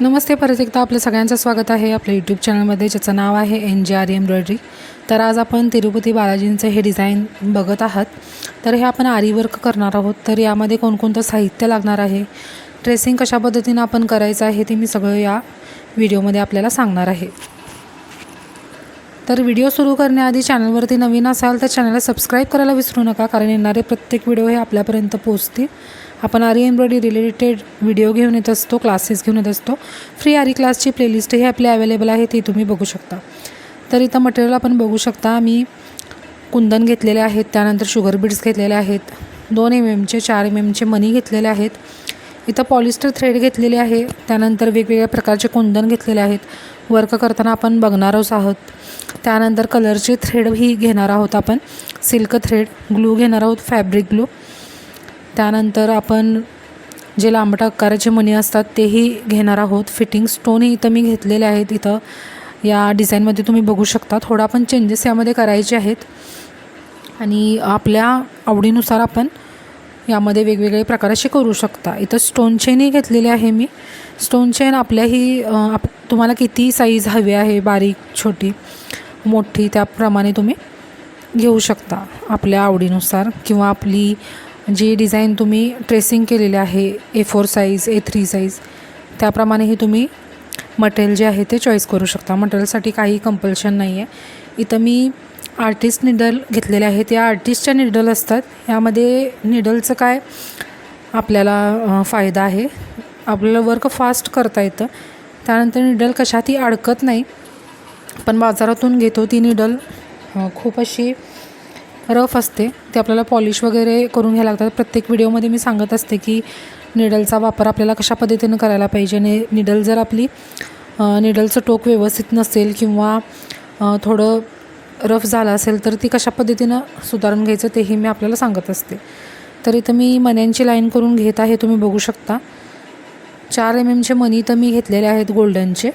नमस्ते परत एकदा आपलं सगळ्यांचं स्वागत आहे आपल्या यूट्यूब चॅनलमध्ये ज्याचं नाव आहे एन जी आर एम्ब्रॉयडरी तर आज आपण तिरुपती बालाजींचं हे डिझाईन बघत आहात. तर हे आपण आरी वर्क करणार आहोत. तर यामध्ये कोणकोणतं साहित्य लागणार आहे? ट्रेसिंग कशा पद्धतीनं आपण करायचं आहे ते मी सगळं या व्हिडिओमध्ये आपल्याला सांगणार आहे. तर व्हिडिओ सुरू करण्याआधी चॅनलवरती नवीन असाल तर चॅनलला सबस्क्राईब करायला विसरू नका कारण येणारे प्रत्येक व्हिडिओ हे आपल्यापर्यंत पोहोचतील. आपण आरी एम्ब्रॉयडरी रिलेटेड व्हिडिओ घेऊन येत असतो क्लासेस घेऊन येत असतो. फ्री आरी क्लासची प्लेलिस्टही आपली अवेलेबल आहे ती तुम्ही बघू शकता. तर इथं मटेरियल आपण बघू शकता मी कुंदन घेतलेले आहेत त्यानंतर शुगर बीड्स घेतलेले आहेत दोन एम एमचे चार एम एमचे मनी घेतलेले आहेत. इथं पॉलिस्टर थ्रेड घेतलेले आहे त्यानंतर वेगवेगळ्या प्रकारचे कुंदन घेतलेले आहेत. वर्क करताना आपण बघणारच आहोत त्यानंतर कलरचे थ्रेड ही घेणार आहोत आपण. सिल्क थ्रेड ग्लू घेणार आहोत फॅब्रिक ग्लू त्यानंतर आपण जे लांबट आकाराचे मणी असतात तेही घेणार आहोत. फिटिंग स्टोनही इथं मी घेतलेले आहेत इथं. या डिझाईनमध्ये तुम्ही बघू शकता. थोडा पण चेंजेस यामध्ये करायचे आहेत. आणि आपल्या आवडीनुसार आपण यामध्ये वेगवेगळे प्रकार असे करू शकता. इथं स्टोन चेनही घेतलेली आहे मी. स्टोन चेन आपल्याही आप तुम्हाला किती साईज हवी आहे बारीक छोटी मोठी त्याप्रमाणे तुम्ही घेऊ शकता. आपल्या आवडीनुसार किंवा आपली जी डिझाईन तुम्ही ट्रेसिंग केलेली आहे A four size A three size त्याप्रमाणेही तुम्ही मटेरियल जे आहे ते चॉईस करू शकता. मटेरियलसाठी काही कंपल्शन नाही आहे इथं मी आर्टिस्ट निडल घेतलेले आहेत या आर्टिस्टच्या निडल असतात. यामध्ये निडलचं काय आपल्याला फायदा आहे. आपल्याला वर्क फास्ट करता येतं. त्यानंतर निडल कशातही अडकत नाही. पण बाजारातून घेतो ती निडल खूप अशी रफ असते. ते आपल्याला पॉलिश वगैरे करून घ्यायला लागतात. प्रत्येक व्हिडिओमध्ये मी सांगत असते की निडलचा वापर आपल्याला कशा पद्धतीनं करायला पाहिजे आणि निडल जर आपली निडलचं टोक व्यवस्थित नसेल किंवा थोडं रफ झालं असेल तर ती कशा पद्धतीनं सुधारून घ्यायचं तेही मी आपल्याला सांगत असते. तर इथं मी मण्यांची लाईन करून घेत आहे तुम्ही बघू शकता. चार एम एमचे मनी तर मी घेतलेले आहेत गोल्डनचे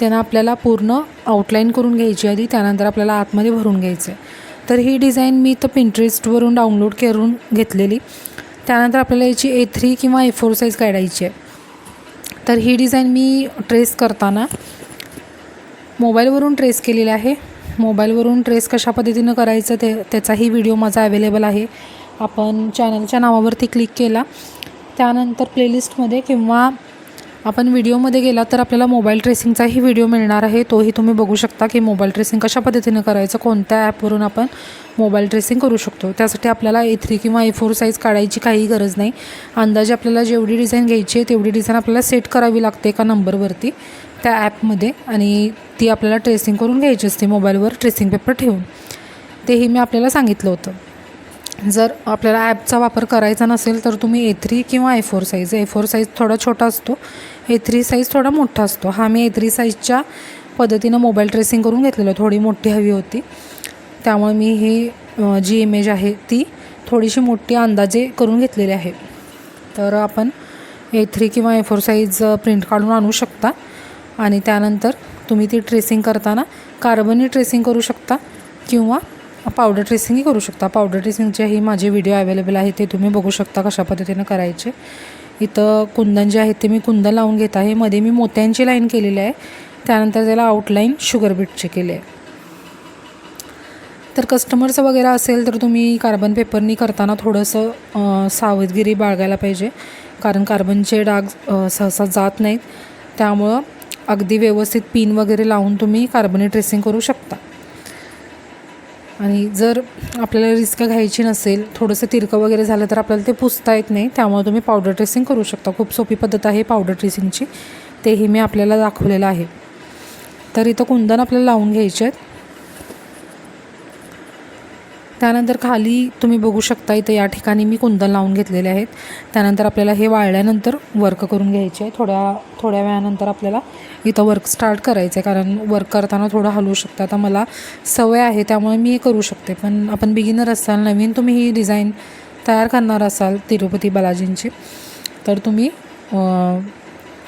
त्यांना आपल्याला पूर्ण आउटलाईन करून घ्यायची आधी त्यानंतर आपल्याला आतमध्ये भरून घ्यायचं आहे तर ही डिझाईन मी तर पिंटरेस्टवरून डाउनलोड करून घेतलेली. त्यानंतर आपल्याला याची ए थ्री किंवा ए फोर साईज काढायची आहे. तर ही डिझाईन मी ट्रेस करताना मोबाईलवरून ट्रेस केलेली आहे. मोबाईलवरून ट्रेस कशा पद्धतीनं करायचं ते त्याचाही व्हिडिओ माझा अवेलेबल आहे. आपण चॅनलच्या नावावरती क्लिक केला. त्यानंतर प्लेलिस्टमध्ये किंवा आपण व्हिडिओमध्ये गेला तर आपल्याला मोबाईल ट्रेसिंगचाही व्हिडिओ मिळणार आहे. तोही तुम्ही बघू शकता की मोबाईल ट्रेसिंग कशा पद्धतीने करायचं कोणत्या ॲपवरून आपण मोबाईल ट्रेसिंग करू शकतो. त्यासाठी आपल्याला ए थ्री किंवा ए फोर साईज काढायची काही गरज नाही. अंदाजे आपल्याला जेवढी डिझाईन घ्यायची आहे तेवढी डिझाईन आपल्याला सेट करावी लागते एका नंबरवरती त्या ॲपमध्ये आणि ती आपल्याला ट्रेसिंग करून घ्यायची असते मोबाईलवर ट्रेसिंग पेपर ठेवून. तेही मी आपल्याला सांगितलं होतं. जर आपल्याला ॲपचा वापर करायचा नसेल तर तुम्ही ए थ्री किंवा A four size A four size थोडा छोटा असतो. ए थ्री साईज थोडा मोठा असतो. हा मी ए थ्री साईजच्या पद्धतीनं मोबाईल ट्रेसिंग करून घेतलेलं. थोडी मोठी हवी होती. त्यामुळे मी ही जी इमेज आहे ती थोडीशी मोठी अंदाजे करून घेतलेली आहे. तर आपण ए थ्री किंवा ए फोर साईज प्रिंट काढून आणू शकता. आणि त्यानंतर तुम्ही ती ट्रेसिंग करताना कार्बनी ट्रेसिंग करू शकता किंवा पावडर ट्रेसिंगही करू शकता. पावडर ट्रेसिंगचे ही माझे व्हिडिओ अवेलेबल आहे. ते तुम्ही बघू शकता कशा पद्धतीनं करायचे. इथं कुंदन जे आहेत ते मी कुंदन लावून घेत आहे. मध्ये मी मोत्यांची लाईन केलेली आहे. त्यानंतर त्याला आउटलाईन शुगर बीटची केली आहे. तर कस्टमरचं वगैरे असेल तर तुम्ही कार्बन पेपरनी करताना थोडंसं सावधगिरी बाळगायला पाहिजे. कारण कार्बनचे डाग सहसा जात नाहीत. त्यामुळं अगदी व्यवस्थित पिन वगैरे लावून तुम्ही कार्बनी ट्रेसिंग करू शकता. आणि जर आपल्याला रिस्क घ्यायची नसेल थोडंसं तिरकं वगैरे झालं तर आपल्याला ते पुसता येत नाही. त्यामुळे तुम्ही पावडर ट्रेसिंग करू शकता. खूप सोपी पद्धत आहे पावडर ट्रेसिंगची तेही मी आपल्याला दाखवलेलं आहे. तर इथं कुंदन आपल्याला लावून घ्यायचे आहेत. त्यानंतर खाली तुम्ही बघू शकता इथं या ठिकाणी मी कुंदन लावून घेतलेले आहेत. त्यानंतर आपल्याला हे वाळल्यानंतर वर्क करून घ्यायचे आहे. थोड्या थोड्या वेळानंतर आपल्याला इथं वर्क स्टार्ट करायचं आहे कारण वर्क करताना थोडं हलवू शकता. आता मला सवय आहे त्यामुळे मी हे करू शकते. पण आपण बिगिनर असाल नवीन तुम्ही ही डिझाईन तयार करणार असाल तिरुपती बालाजींची तर तुम्ही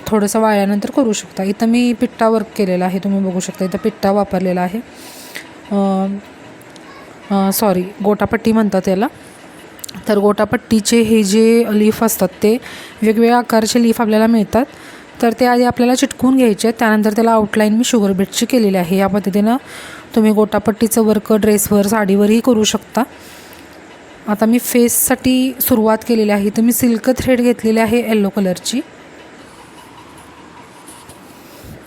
थोडंसं वाळल्यानंतर करू शकता. इथं मी पिट्टा वर्क केलेला आहे. तुम्ही बघू शकता इथं पिट्टा वापरलेला आहे. सॉरी गोटापट्टी म्हणतात याला. तर गोटापट्टीचे हे जे लीफ असतात ते वेगवेगळ्या आकारचे लीफ आपल्याला मिळतात. तर ते आधी आपल्याला चिटकून घ्यायचे आहेत. त्यानंतर त्याला आउटलाईन मी शुगर बीटची केलेली आहे. या पद्धतीनं तुम्ही गोटापट्टीचं वर्क ड्रेसवर साडीवरही करू शकता. आता मी फेससाठी सुरुवात केलेली आहे. तर मी सिल्क थ्रेड घेतलेली आहे येल्लो कलरची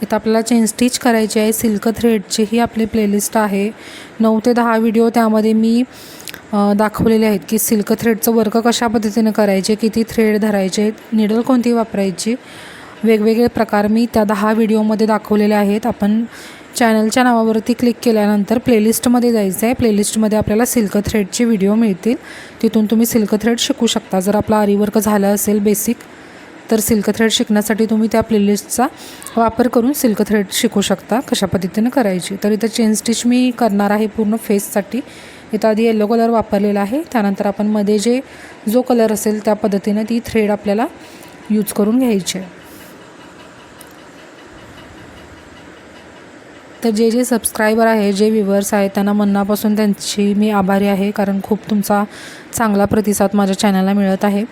इथं आपल्याला चेन स्टिच करायची आहे सिल्क थ्रेडची ही आपली प्लेलिस्ट आहे. नऊ ते दहा व्हिडिओ त्यामध्ये मी दाखवलेले आहेत की सिल्क थ्रेडचं वर्क कशा पद्धतीने करायचे किती थ्रेड धरायचे निडल कोणती वापरायची वेगवेगळे प्रकार मी त्या दहा व्हिडिओमध्ये दाखवलेले आहेत. आपण चॅनलच्या नावावरती क्लिक केल्यानंतर प्लेलिस्टमध्ये जायचं आहे. प्लेलिस्टमध्ये आपल्याला सिल्क थ्रेडचे व्हिडिओ मिळतील. तिथून तुम्ही सिल्क थ्रेड शिकू शकता. जर आपला आरीवर्क झालं असेल बेसिक तर सिल्क थ्रेड शिकण्यासाठी तुम्ही त्या प्लेलिस्टचा वापर करून सिल्क थ्रेड शिकू शकता कशा पद्धतीनं करायची. तर इथं चेन स्टिच मी करणार आहे पूर्ण फेससाठी इथं आधी येलो कलर वापरलेला आहे. त्यानंतर आपण मध्ये जे जो कलर असेल त्या पद्धतीनं ती थ्रेड आपल्याला यूज करून घ्यायची आहे. तर जे जे सबस्क्रायबर आहे जे व्ह्युअर्स आहेत त्यांना मनापासून त्यांची मी आभारी आहे कारण खूप तुमचा चांगला प्रतिसाद माझ्या चॅनलला मिळत आहे.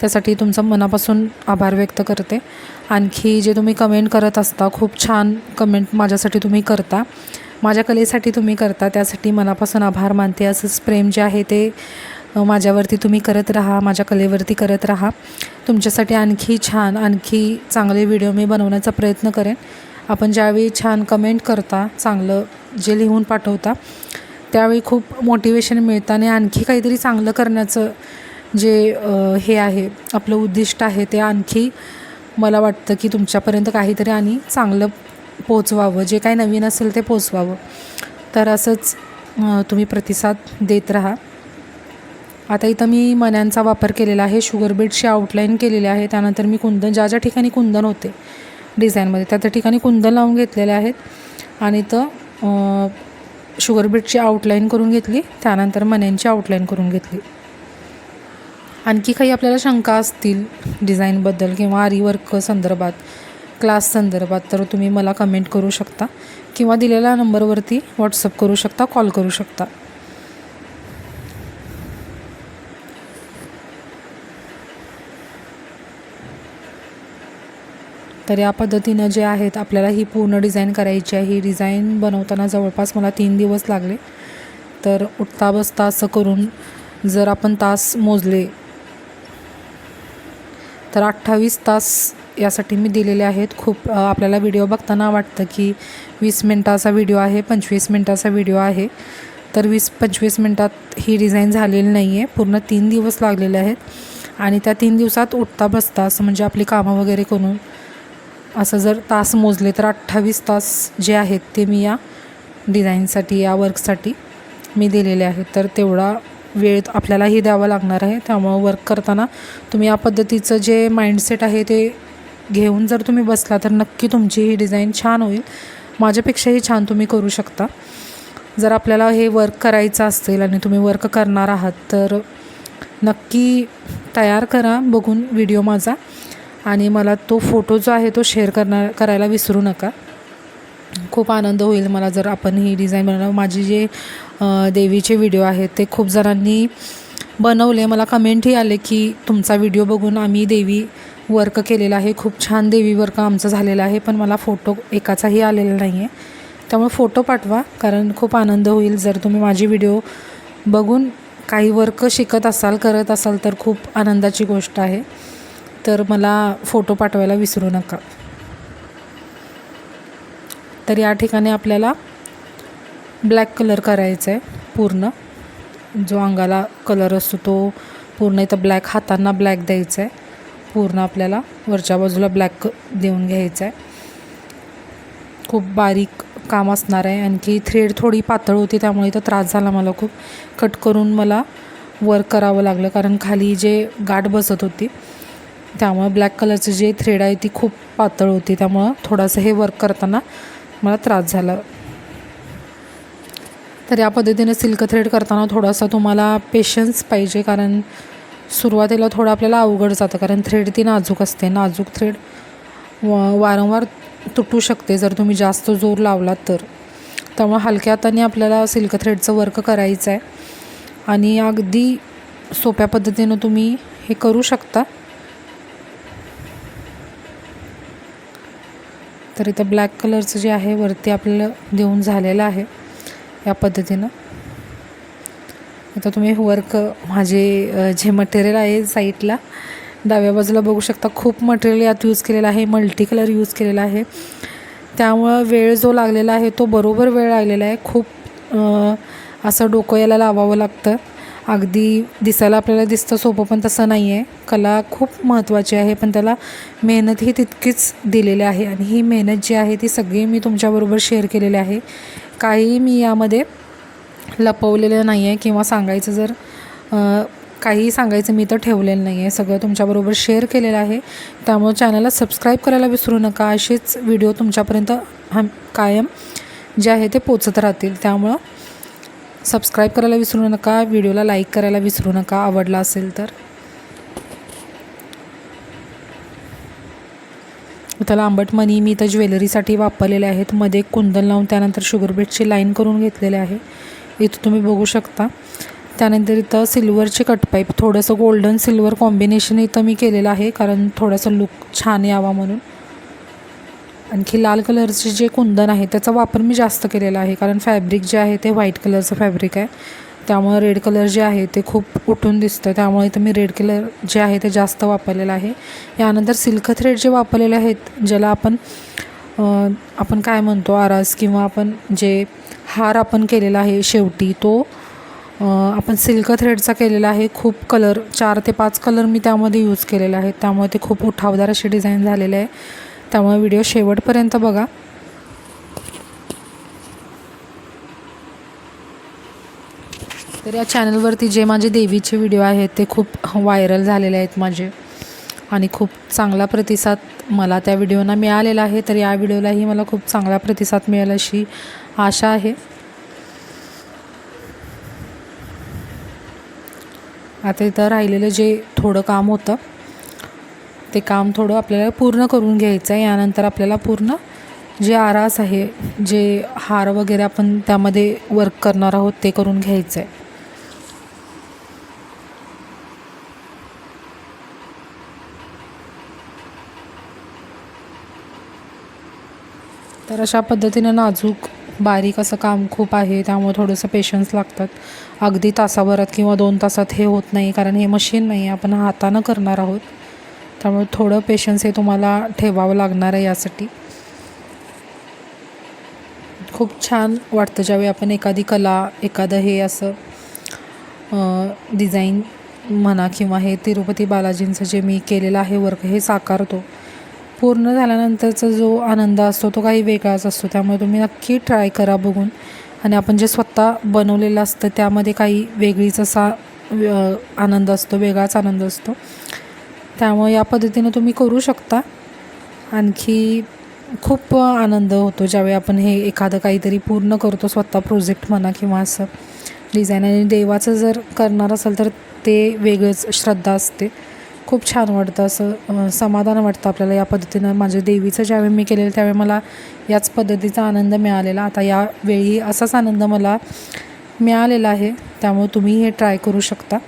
त्यासाठी तुमचं मनापासून आभार व्यक्त करते. आणखी जे तुम्ही कमेंट करत असता खूप छान कमेंट माझ्यासाठी तुम्ही करता. माझ्या कलेसाठी तुम्ही करता त्यासाठी मनापासून आभार मानते. असंच प्रेम जे आहे ते माझ्यावरती तुम्ही करत राहा माझ्या कलेवरती करत राहा. तुमच्यासाठी आणखी छान आणखी चांगले व्हिडिओ मी बनवण्याचा प्रयत्न करेन. आपण ज्यावेळी छान कमेंट करता चांगलं जे लिहून पाठवता त्यावेळी खूप मोटिवेशन मिळतं आणि आणखी काहीतरी चांगलं करण्याचं जे हे आहे आपलं उद्दिष्ट आहे ते आणखी मला वाटतं की तुमच्यापर्यंत काहीतरी आणि चांगलं पोचवावं. जे काही नवीन असेल ते पोचवावं. तर असंच तुम्ही प्रतिसाद देत राहा. आता इथं मी मण्यांचा वापर केलेला आहे शुगर बीटची आउटलाईन केलेली आहे. त्यानंतर मी कुंदन ज्या ज्या ठिकाणी कुंदन होते डिझाईनमध्ये त्या त्या ठिकाणी कुंदन लावून घेतलेले आहेत. आणि तर शुगर बीटची आउटलाईन करून घेतली त्यानंतर मण्यांची आउटलाईन करून घेतली. आणखी काही आपल्याला शंका असतील डिझाईनबद्दल किंवा आरीवर्क संदर्भात क्लास संदर्भात तर तुम्ही मला कमेंट करू शकता किंवा दिलेल्या नंबरवरती व्हॉट्सअप करू शकता कॉल करू शकता. तर या पद्धतीनं जे आहेत आपल्याला ही पूर्ण डिझाईन करायची आहे. ही डिझाईन बनवताना जवळपास मला तीन दिवस लागले. तर उठता बसता असं करून जर आपण तास मोजले तर अठ्ठावीस तास यासाठी मी दिलेले आहेत. खूप आपल्याला व्हिडिओ बघताना वाटतं की वीस मिनटाचा व्हिडिओ आहे पंचवीस मिनटाचा व्हिडिओ आहे. तर वीस पंचवीस मिनटात ही डिझाईन झालेली नाही आहे पूर्ण तीन दिवस लागलेले आहेत. आणि त्या तीन दिवसात उठता बसता असं म्हणजे आपली कामं वगैरे करून असं जर तास मोजले तर अठ्ठावीस तास जे आहेत ते मी या डिझाईनसाठी या वर्कसाठी मी दिलेले आहेत. तर तेवढा वेळ आपल्यालाही द्यावा लागणार आहे. त्यामुळं वर्क करताना तुम्ही या पद्धतीचं जे माइंडसेट आहे ते घेऊन जर तुम्ही बसला तर नक्की तुमची ही डिझाईन छान होईल. माझ्यापेक्षाही छान तुम्ही करू शकता. जर आपल्याला हे वर्क करायचं असेल आणि तुम्ही वर्क करणार आहात तर नक्की तयार करा. बघून व्हिडिओ माझा. आणि मला तो फोटो जो आहे तो शेअर करणार करायला विसरू नका. खूप आनंद होईल मला जर आपण ही डिझाईन बनवणार. माझी जे देवीचे व्हिडिओ आहेत ते खूप जणांनी बनवले. मला कमेंटही आले की तुमचा व्हिडिओ बघून आम्ही देवी वर्क केलेला आहे. खूप छान देवी वर्क आमचं झालेलं आहे पण मला फोटो एकाचाही आलेला नाही आहे त्यामुळे फोटो पाठवा कारण खूप आनंद होईल. जर तुम्ही माझी व्हिडिओ बघून काही वर्क शिकत असाल करत असाल तर खूप आनंदाची गोष्ट आहे. तर मला फोटो पाठवायला विसरू नका. तर या ठिकाणी आपल्याला ब्लॅक कलर करायचा आहे पूर्ण. जो अंगाला कलर असतो तो पूर्ण इथं ब्लॅक हातांना ब्लॅक द्यायचा आहे पूर्ण आपल्याला वरच्या बाजूला ब्लॅक देऊन घ्यायचा आहे खूप बारीक काम असणार आहे. आणखी थ्रेड थोडी पातळ होती त्यामुळे इथं त्रास झाला मला खूप. कट करून मला वर्क करावं लागलं कारण खाली जे गाठ बसत होती त्यामुळं ब्लॅक कलरचे जे थ्रेड आहे ती खूप पातळ होती. त्यामुळं थोडंसं हे वर्क करताना मला त्रास झाला. तर या पद्धतीने सिल्क थ्रेड करताना थोडासा तुम्हाला पेशन्स पाहिजे. कारण सुरुवातीला थोडं आपल्याला अवघड जातं. कारण थ्रेड ती नाजूक असते. नाजूक थ्रेड व वारंवार तुटू शकते जर तुम्ही जास्त जोर लावलात तर. त्यामुळे हलक्या हाताने आपल्याला सिल्क थ्रेडचं वर्क करायचं आहे आणि अगदी सोप्या पद्धतीनं तुम्ही हे करू शकता. तर इथं ब्लॅक कलरचं जे आहे वरती आपल्याला देऊन झालेलं आहे या पद्धतीनं. आता तुम्ही वर्क माझे जे मटेरियल आहे साईटला डाव्या बाजूला बघू शकता खूप मटेरियल यात यूज केलेलं आहे मल्टी कलर यूज केलेला आहे. त्यामुळं वेळ जो लागलेला आहे तो बरोबर वेळ लागलेला आहे. खूप असं डोकं याला लावावं लागतं. अगदी दिसायला आपल्याला दिसतं सोपं पण तसं नाही आहे कला खूप महत्त्वाची आहे पण त्याला मेहनत ही तितकीच दिलेली आहे. आणि ही मेहनत जी आहे ती सगळी मी तुमच्याबरोबर शेअर केलेली आहे. काही मी यामध्ये लपवलेलं नाही आहे किंवा सांगायचं जर काहीही काही सांगायचं मी तर ठेवलेलं नाही आहे सगळं तुमच्याबरोबर शेअर केलेलं आहे. त्यामुळे चॅनलला सबस्क्राईब करायला विसरू नका. असेच व्हिडिओ तुमच्यापर्यंत हम कायम जे आहे ते पोचत राहतील. त्यामुळं सबस्क्राईब करायला विसरू नका व्हिडिओला लाईक करायला विसरू नका आवडला असेल तर. त्याला आंबट मनी मी इथं ज्वेलरीसाठी वापरलेले आहेत. मध्ये कुंदन लावून त्यानंतर शुगर बीटची लाईन करून घेतलेले आहे. इथं तुम्ही बघू शकता. त्यानंतर इथं सिल्वरचे कटपाईप थोडंसं गोल्डन सिल्वर कॉम्बिनेशन इथं मी केलेलं आहे कारण थोडासा लुक छान यावा म्हणून. आणखी लाल कलरचे जे कुंदन आहे त्याचा वापर मी जास्त केलेला आहे. कारण फॅब्रिक जे आहे ते व्हाईट कलरचं फॅब्रिक आहे. त्यामुळे रेड कलर जे आहे ते खूप उठून दिसतं त्यामुळे इथं मी रेड कलर जे आहे ते जास्त वापरलेलं आहे. यानंतर सिल्क थ्रेड जे वापरलेले आहेत ज्याला आपण आपण काय म्हणतो आरास किंवा आपण जे हार आपण केलेला आहे शेवटी तो आपण सिल्क थ्रेडचा केलेला आहे. खूप कलर चार ते पाच कलर मी त्यामध्ये यूज केलेला आहे. त्यामुळे ते खूप उठावदार अशी डिझाईन झालेले आहे. त्यामुळे व्हिडिओ शेवटपर्यंत बघा. तर या चॅनलवरती जे माझे देवीचे व्हिडिओ आहेत ते खूप व्हायरल झालेले आहेत माझे. आणि खूप चांगला प्रतिसाद मला त्या व्हिडिओना मिळालेला आहे. तर या व्हिडिओलाही मला खूप चांगला प्रतिसाद मिळेल अशी आशा आहे. आता इथं राहिलेलं जे थोडं काम होतं ते काम थोडं आपल्याला पूर्ण करून घ्यायचं आहे यानंतर आपल्याला पूर्ण जे आरास आहे जे हार वगैरे आपण त्यामध्ये वर्क करणार आहोत ते करून घ्यायचं आहे तर अशा पद्धतीनं नाजूक बारीक असं काम खूप आहे. त्यामुळे थोडंसं पेशन्स लागतात. अगदी तासाभरात किंवा दोन तासात हे होत नाही कारण हे मशीन नाही आपण हातानं करणार आहोत. त्यामुळे थोडं पेशन्स हे तुम्हाला ठेवावं लागणार आहे यासाठी. खूप छान वाटतं ज्यावेळी आपण एखादी कला एखादं हे असं डिझाईन म्हणा किंवा हे तिरुपती बालाजींचं जे मी केलेलं आहे वर्क हे साकारतो. पूर्ण झाल्यानंतरचा जो आनंद असतो तो काही वेगळाच असतो. त्यामुळे तुम्ही नक्की ट्राय करा बघून. आणि आपण जे स्वतः बनवलेलं असतं त्यामध्ये काही वेगळीच असा आनंद असतो वेगळाच आनंद असतो. त्यामुळे या पद्धतीनं तुम्ही करू शकता. आणखी खूप आनंद होतो ज्यावेळी आपण हे एखादं काहीतरी पूर्ण करतो स्वतः प्रोजेक्ट म्हणा किंवा असं डिझाईन आणि देवाचं जर करणार असेल तर ते वेगळंच श्रद्धा असते. खूप छान वाटतं असं समाधान वाटतं आपल्याला या पद्धतीनं. माझ्या देवीचं ज्यावेळी मी केलेलं त्यावेळी मला याच पद्धतीचा आनंद मिळालेला. आता यावेळी असाच आनंद मला मिळालेला आहे. त्यामुळे तुम्ही हे ट्राय करू शकता.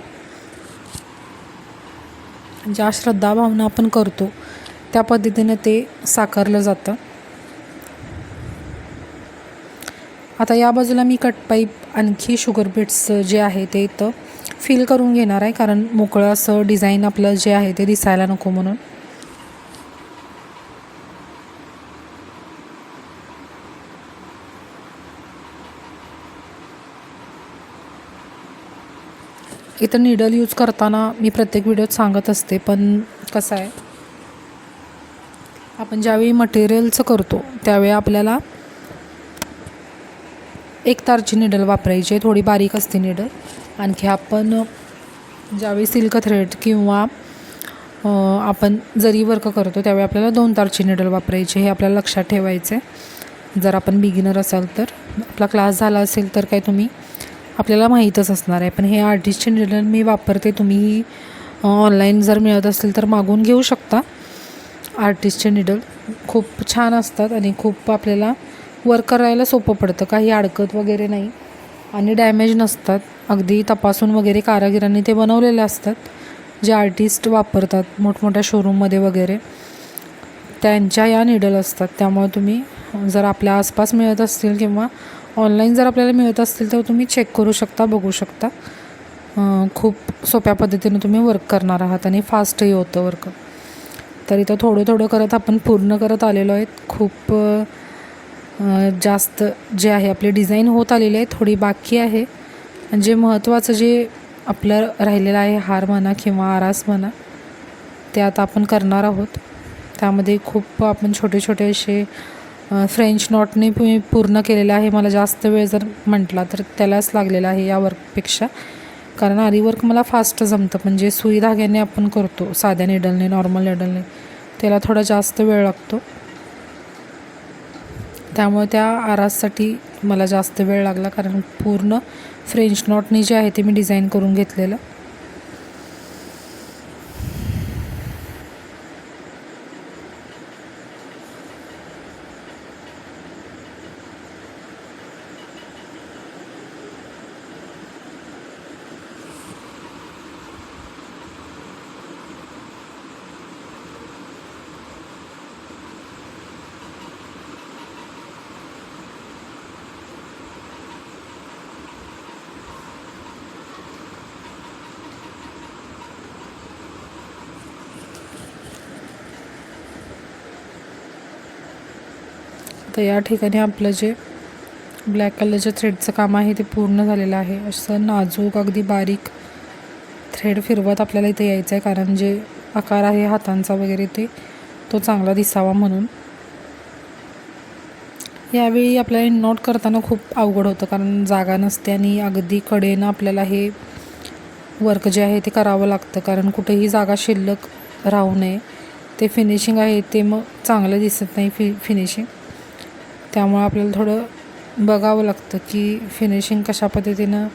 ज्या श्रद्धाभावना आपण करतो त्या पद्धतीनं ते साकारलं जातं. आता या बाजूला मी कटपाईप आणखी शुगर बीट्स जे आहे ते इथं फिल करून घेणार आहे कारण मोकळं असं डिझाईन आपलं जे आहे ते दिसायला नको म्हणून. इथं निडल यूज करताना मी प्रत्येक व्हिडिओत सांगत असते पण कसं आहे? आपण ज्यावेळी मटेरियलचं करतो त्यावेळी आपल्याला एक तारची निडल वापरायची थोडी बारीक असते निडल आणखी आपण ज्यावेळी सिल्क थ्रेड किंवा आपण जरी वर्क करतो त्यावेळी आपल्याला दोन तारची निडल वापरायची हे आपल्याला लक्षात ठेवायचं आहे जर आपण बिगिनर असाल तर आपला क्लास झाला असेल तर काय तुम्ही आपल्याला माहीतच असणार आहे. पण हे आर्टिस्टचे निडल मी वापरते तुम्ही ऑनलाईन जर मिळत असेल तर मागून घेऊ शकता. आर्टिस्टचे निडल खूप छान असतात आणि खूप आपल्याला वर्क करायला सोपं पडतं. काही अडकत वगैरे नाही आणि डॅमेज नसतात. अगदी तपासून वगैरे कारागिरांनी ते बनवलेले असतात. जे आर्टिस्ट वापरतात मोठमोठ्या शोरूममध्ये वगैरे. त्यांच्या या निडल असतात. त्यामुळे तुम्ही जर आपल्या आसपास मिळत असतील किंवा ऑनलाईन जर आपल्याला मिळत असतील तर तुम्ही चेक करू शकता बघू शकता. खूप सोप्या पद्धतीने तुम्ही वर्क करणार आहात आणि फास्टही होतं वर्क तर इथं थोडं थोडं करत आपण पूर्ण करत आलेलो आहेत. खूप जास्त जे आहे आपली डिझाईन होत आलेली आहे थोडी बाकी आहे. जे महत्त्वाचं जे आपलं राहिलेलं आहे हार म्हणा किंवा आरास म्हणा ते आता आपण करणार आहोत. त्यामध्ये खूप आपण छोटे छोटे असे फ्रेंच नॉटने मी पूर्ण केलेलं आहे. मला जास्त वेळ जर म्हटला तर त्यालाच लागलेला आहे या वर्कपेक्षा कारण आरीवर्क मला फास्ट जमतं. म्हणजे सुई धाग्याने आपण करतो. साध्या निडलने नॉर्मल निडलने त्याला थोडा जास्त वेळ लागतो. त्यामुळे त्या आराससाठी मला जास्त वेळ लागला. कारण पूर्ण फ्रेंच नॉटने जे आहे ते मी डिझाईन करून घेतलेलं. तर या ठिकाणी आपलं जे ब्लॅक कलरच्या थ्रेडचं काम आहे ते पूर्ण झालेलं आहे. असं नाजूक अगदी बारीक थ्रेड फिरवत आपल्याला इथे यायचं आहे कारण जे आकार आहे हातांचा वगैरे ते तो चांगला दिसावा म्हणून. यावेळी आपल्याला नोट करताना खूप अवघड होतं. कारण जागा नसते आणि अगदी कडेनं आपल्याला हे वर्क जे आहे ते करावं लागतं. कारण कुठेही जागा शिल्लक राहू नये. ते फिनिशिंग आहे ते मग चांगलं दिसत नाही फि फिनिशिंग त्यामुळं आपल्याला थोडं बघावं लागतं की फिनिशिंग कशा पद्धतीनं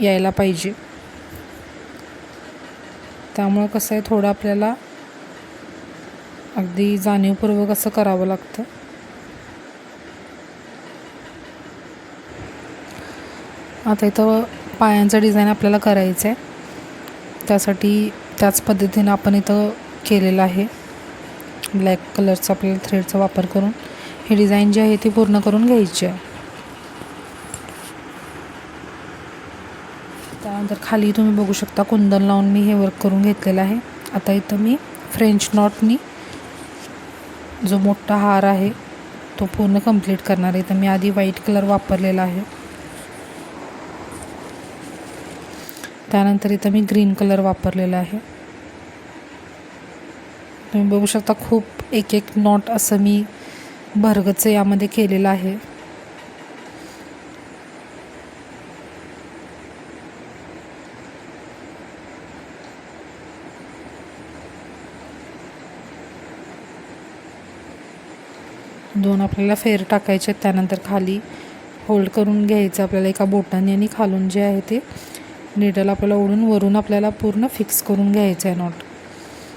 यायला पाहिजे. त्यामुळं कसं आहे थोडं आपल्याला अगदी जाणीवपूर्वक असं करावं लागतं. आता इथं पायांचं डिझाईन आपल्याला करायचं आहे. त्यासाठी त्याच पद्धतीनं आपण इथं केलेलं आहे. ब्लॅक कलरचा आपल्याला थ्रेडचा वापर करून. हे डिझाईन जे आहे ती पूर्ण करून घ्यायची. आहे त्यानंतर खाली तुम्ही बघू शकता कुंदन लावून मी हे वर्क करून घेतलेलं आहे. आता इथं मी फ्रेंच नॉटनी जो मोठा हार आहे तो पूर्ण कंप्लीट करणार आहे. तर मी आधी व्हाईट कलर वापरलेला आहे. त्यानंतर इथं मी ग्रीन कलर वापरलेला आहे. तुम्ही बघू शकता खूप एक एक नॉट असं मी भरगचं यामध्ये केलेलं आहे. दोन आपल्याला फेर टाकायचे आहेत त्यानंतर खाली होल्ड करून घ्यायचं आपल्याला एका बोटाने आणि खालून जे आहे ते निडल आपल्याला ओढून वरून आपल्याला पूर्ण फिक्स करून घ्यायचं आहे नॉट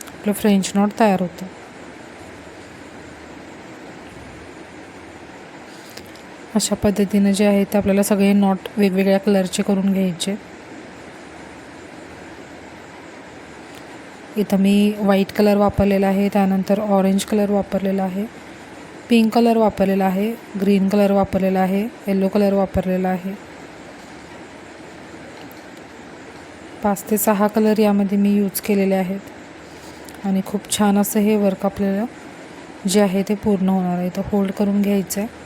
आपलं फ्रेंच नॉट तयार होतं. अशा पद्धतीनं जे आहे ते आपल्याला सगळे नॉट वेगवेगळ्या कलरचे करून घ्यायचे. इथं मी व्हाईट कलर वापरलेला आहे त्यानंतर ऑरेंज कलर वापरलेला आहे पिंक कलर वापरलेला आहे ग्रीन कलर वापरलेला आहे येलो कलर वापरलेला आहे. पाच ते सहा कलर यामध्ये मी यूज केलेले आहेत. आणि खूप छान असं हे वर्क आपल्याला जे आहे ते पूर्ण होणार आहे. तर होल्ड करून घ्यायचं आहे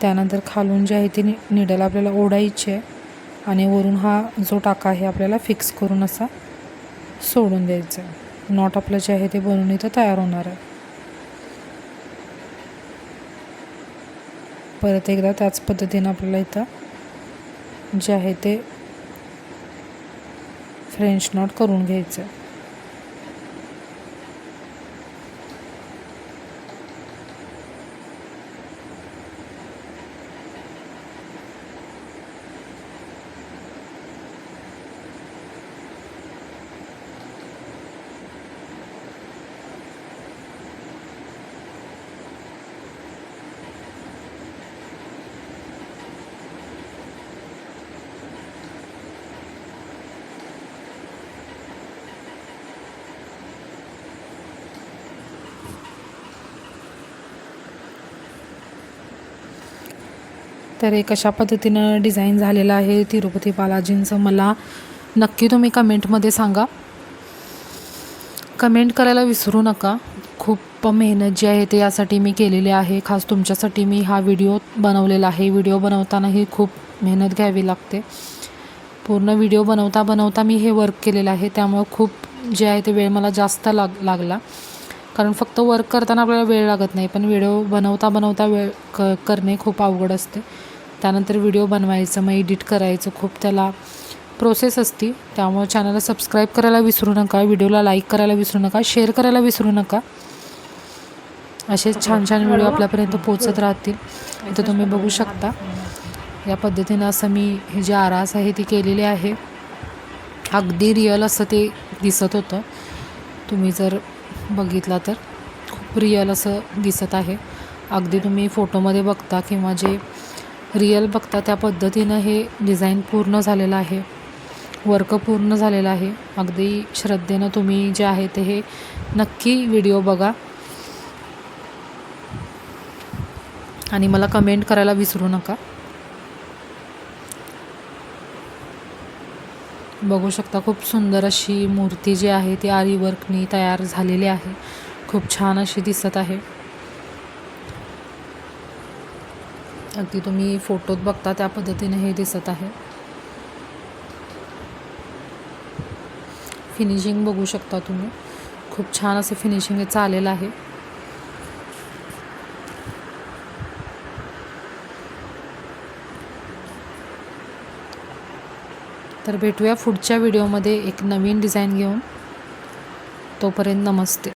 त्यानंतर खालून जे आहे ती नि निडल आपल्याला ओढायची आहे. आणि वरून हा जो टाका आहे आपल्याला फिक्स करून असा सोडून द्यायचा आहे. नॉट आपलं जे आहे ते बनवून इथं तयार होणार आहे. परत एकदा त्याच पद्धतीनं आपल्याला इथं जे आहे ते फ्रेंच नॉट करून घ्यायचं आहे. तर हे कशा पद्धतीनं डिझाईन झालेलं आहे तिरुपती बालाजींचं. मला नक्की तुम्ही कमेंटमध्ये सांगा. कमेंट करायला विसरू नका. खूप मेहनत जी आहे ते यासाठी मी केलेली आहे. खास तुमच्यासाठी मी हा व्हिडिओ बनवलेला आहे. व्हिडिओ बनवतानाही खूप मेहनत घ्यावी लागते. पूर्ण व्हिडिओ बनवता बनवता मी हे वर्क केलेलं आहे. त्यामुळं खूप जे आहे ते वेळ मला जास्त लाग लागला. कारण फक्त वर्क करताना आपल्याला वेळ लागत नाही. पण व्हिडिओ बनवता बनवता वेळ क करणे खूप अवघड असते. त्यानंतर व्हिडिओ बनवायचं मग एडिट करायचं खूप त्याला प्रोसेस असती. त्यामुळे चॅनलला सबस्क्राईब करायला विसरू नका व्हिडिओला लाईक करायला विसरू नका शेअर करायला विसरू नका. असे छान छान व्हिडिओ आपल्यापर्यंत पोचत राहतील. इथं तुम्ही बघू शकता. या पद्धतीनं असं मी हे जे आरास आहे ती केलेली आहे. अगदी रिअल असं ते दिसत होतं. तुम्ही जर बघितला तर खूप रिअल असं दिसत आहे. अगदी तुम्ही फोटोमध्ये बघता किंवा जे रिअल बघता त्या पद्धतीनं हे डिझाईन पूर्ण झालेलं आहे. वर्क पूर्ण झालेलं आहे. अगदी श्रद्धेनं तुम्ही जे आहे ते हे नक्की व्हिडिओ बघा. आणि मला कमेंट करायला विसरू नका. बघू शकता खूप सुंदर अशी मूर्ती जी आहे ती आरी वर्कनी तयार झालेली आहे. खूप छान अशी दिसत आहे. अगदी तुम्ही फोटोत बघता त्या पद्धतीने हे दिसत आहे. फिनिशिंग बघू शकता तुम्ही. खूप छान असं फिनिशिंग हे आलेलं आहे. तर भेटूया पुढच्या व्हिडिओमध्ये एक नवीन डिझाईन घेऊन. तोपर्यंत नमस्ते.